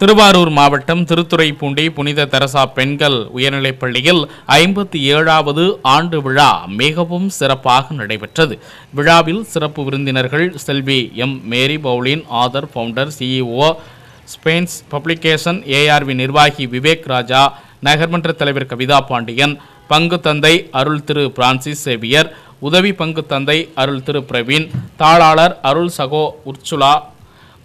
திருவாரூர் மாவட்டம் திருத்துறைப்பூண்டி புனித தெரசா பெண்கள் உயர்நிலைப் பள்ளியில் ஐம்பத்தி ஏழாவது ஆண்டு விழா மிகவும் சிறப்பாக நடைபெற்றது. விழாவில் சிறப்பு விருந்தினர்கள் செல்வி M. Mary Pauline author founder CEO Spains publication ARV நிர்வாகி விவேக் ராஜா நகர்மன்ற தலைவர் கவிதா பாண்டியன் பங்கு தந்தை அருள் திரு பிரான்சிஸ் சேவியர் உதவி பங்கு தந்தை அருள் திரு பிரவீன் தாளாளர் அருள் சகோ உர்ச்சுலா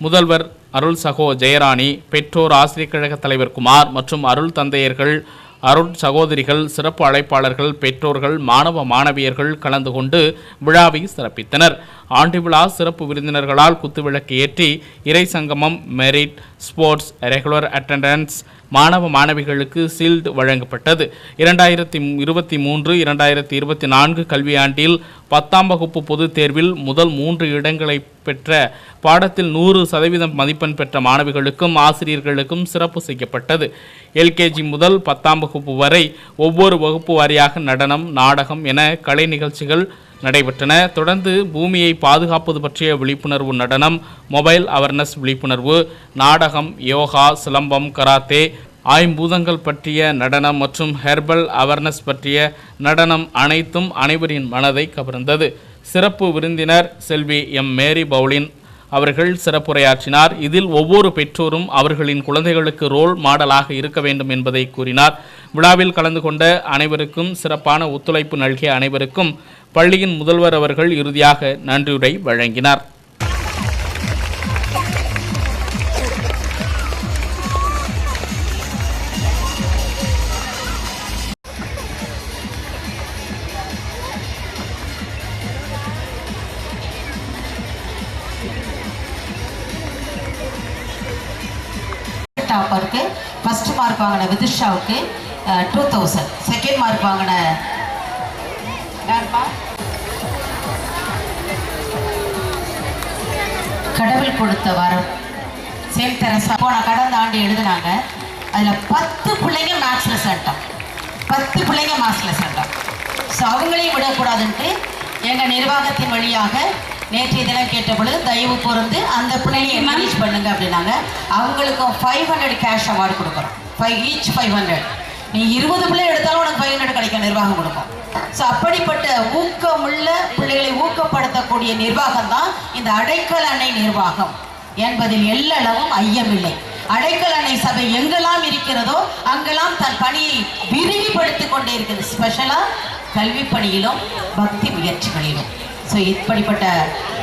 முதல்வர் அருள் சகோ ஜெயராணி பெற்றோர் ஆசிரியர் கழக தலைவர் குமார் மற்றும் அருள் தந்தையர்கள் அருள் சகோதரிகள் சிறப்பு அழைப்பாளர்கள் பெற்றோர்கள் மாணவ மாணவியர்கள் கலந்து கொண்டு விழாவை சிறப்பித்தனர். ஆண்டு விழா சிறப்பு விருந்தினர்களால் குத்துவிளக்கு ஏற்றி இறை சங்கமம் மெரிட் ஸ்போர்ட்ஸ் ரெகுலர் அட்டண்டன்ஸ் மாணவ மாணவிகளுக்கு சீல்டு வழங்கப்பட்டது. இரண்டாயிரத்தி இருபத்தி மூன்று இரண்டாயிரத்தி இருபத்தி நான்கு கல்வியாண்டில் பத்தாம் வகுப்பு பொதுத் தேர்வில் முதல் மூன்று இடங்களை பெற்ற பாடத்தில் நூறு சதவீதம் மதிப்பெண் பெற்ற மாணவிகளுக்கும் ஆசிரியர்களுக்கும் சிறப்பு செய்யப்பட்டது. எல்கேஜி முதல் பத்தாம் வகுப்பு வரை ஒவ்வொரு வகுப்பு வாரியாக நடனம் நாடகம் என கலை நிகழ்ச்சிகள் நடைபெற்றன. தொடர்ந்து பூமியை பாதுகாப்பது பற்றிய விழிப்புணர்வு நடனம் மொபைல் அவேர்னஸ் விழிப்புணர்வு நாடகம் யோகா சிலம்பம் கராத்தே ஆய்ம்பூதங்கள் பற்றிய நடனம் மற்றும் ஹெர்பல் அவேர்னஸ் பற்றிய நடனம் அனைத்தும் அனைவரின் மனதை கவர்ந்தது. சிறப்பு விருந்தினர் செல்வி எம். மேரி பவுலின் அவர்கள் சிறப்புரையாற்றினார். இதில் ஒவ்வொரு பெற்றோரும் அவர்களின் குழந்தைகளுக்கு ரோல் மாடலாக இருக்க வேண்டும் என்பதை கூறினார். விழாவில் கலந்து கொண்ட அனைவருக்கும் சிறப்பான ஒத்துழைப்பு நல்கிய அனைவருக்கும் பள்ளியின் முதல்வர் அவர்கள் இறுதியாக நன்றியுரை வழங்கினார். டாப்பருக்கு ஃபஸ்ட்டு மார்க் வாங்கின விதிஷாவுக்கு டூ தௌசண்ட் செகண்ட் மார்க் வாங்கின கடவுள் கொடுத்த வரம். Same Teresa. போன கடந்த ஆண்டு எழுதுனாங்க. அதில் பத்து பிள்ளைங்க மேக்ஸில் சென்டம் பத்து பிள்ளைங்க மேக்ஸில் சென்டம் ஸோ அவங்களையும் விடக்கூடாதுன்ட்டு எங்கள் நிர்வாகத்தின் வழியாக நேற்றைய தினம் கேட்ட பொழுது தயவு பொருந்து அந்த பிள்ளைங்க மேனேஜ் பண்ணுங்க அப்படின்னாங்க. அவங்களுக்கும் ஃபைவ் ஹண்ட்ரட் கேஷ் அவார்டு கொடுக்குறோம். ஃபைவ் ஈச் ஃபைவ் ஹண்ட்ரட் நீ இருபது பிள்ளை எடுத்தாலும் உனக்கு ஃபைவ் ஹண்ட்ரட் கிடைக்கும் நிர்வாகம் கொடுக்கும். ஸோ அப்படிப்பட்ட ஊக்கமுள்ள பிள்ளைகளை ஊக்கப்படுத்தக்கூடிய நிர்வாகம் தான் இந்த அடைக்கல் அன்னை நிர்வாகம் என்பதில் எல்லளவும் ஐயமில்லை அடைக்கல் அன்னை சபை எங்கெல்லாம் இருக்கிறதோ அங்கெல்லாம் தன் பணியை விரிவுபடுத்திக் கொண்டே இருக்குது ஸ்பெஷலாக கல்வி பணியிலும் பக்தி முயற்சிகளிலும். ஸோ இப்படிப்பட்ட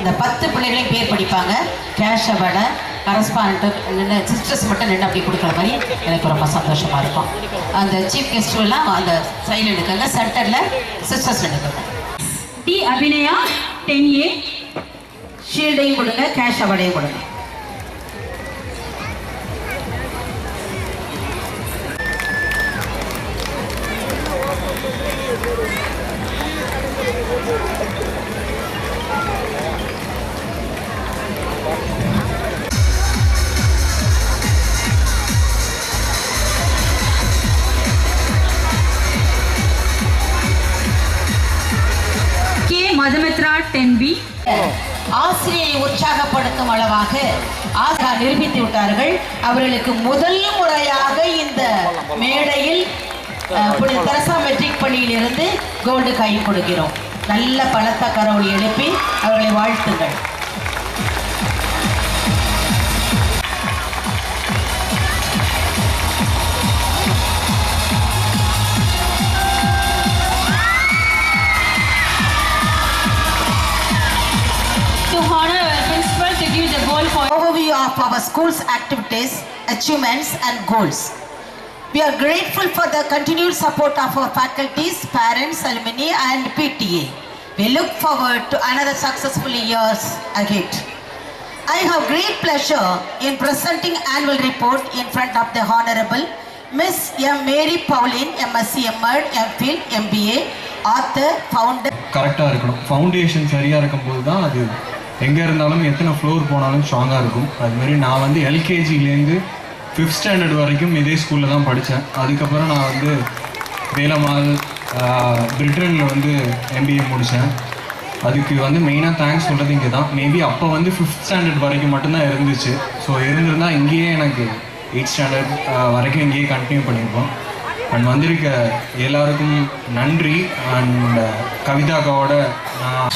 இந்த பத்து பிள்ளைகளையும் பேர் படிப்பாங்க. கேஷ் விட கரஸ்பாண்ட்டு நின்று சிஸ்டர்ஸ் மட்டும் நின்று அப்படி கொடுக்குற மாதிரி எனக்கு ரொம்ப சந்தோஷமாக இருக்கும். அந்த சீஃப் கெஸ்ட் அந்த சைடில் எடுக்காங்க சென்டரில் சிஸ்டர்ஸ் எடுக்காங்க டி அபிநயா டென் ஏ ஷீல்டையும் கொடுங்க கேஷ் அவார்டையும் கொடுங்க. Madhamitra ten B. ஆசிரியை உற்சாகப்படுத்தும் அளவாக ஆசிரியர் நிரூபித்து விட்டார்கள். அவர்களுக்கு முதல் முறையாக இந்த மேடையில் புனித தெரசா மெட்ரிக் பள்ளியில் இருந்து கோல்டு கை கொடுக்கிறோம். நல்ல பலத்த கரவொலி எழுப்பி அவர்களை வாழ்த்துங்கள். of our school's activities, achievements and goals. We are grateful for the continued support of our faculties, parents, alumni and PTA. We look forward to another successful years ahead. I have great pleasure in presenting annual report in front of the Honorable Miss M. Mary Pauline, MSc, MD, MPhil, MBA, author, founder, கரெக்டாக இருக்கணும் foundation சரியாக இருக்கும்போது தான் அது எங்கே இருந்தாலும் எத்தனை floor போனாலும் ஸ்ட்ராங்காக இருக்கும். அதுமாரி நான் வந்து எல்கேஜிலேருந்து ஃபிஃப்த் ஸ்டாண்டர்ட் வரைக்கும் இதே ஸ்கூலில் தான் படித்தேன் அதுக்கப்புறம் நான் வந்து வேலமால் பிரிட்டனில் வந்து எம்பிஏ முடித்தேன் அதுக்கு வந்து மெயினாக தேங்க்ஸ் சொல்கிறது இங்கே தான். மேபி அப்போ வந்து ஃபிஃப்த் ஸ்டாண்டர்ட் வரைக்கும் மட்டும்தான் இருந்துச்சு. ஸோ இருந்திருந்தால் இங்கேயே எனக்கு எயிட் ஸ்டாண்டர்ட் வரைக்கும் இங்கேயே கண்டினியூ பண்ணியிருக்கோம் அண்ட் வந்திருக்க எல்லாருக்கும் நன்றி. அண்ட் கவிதாக்காவோட நான்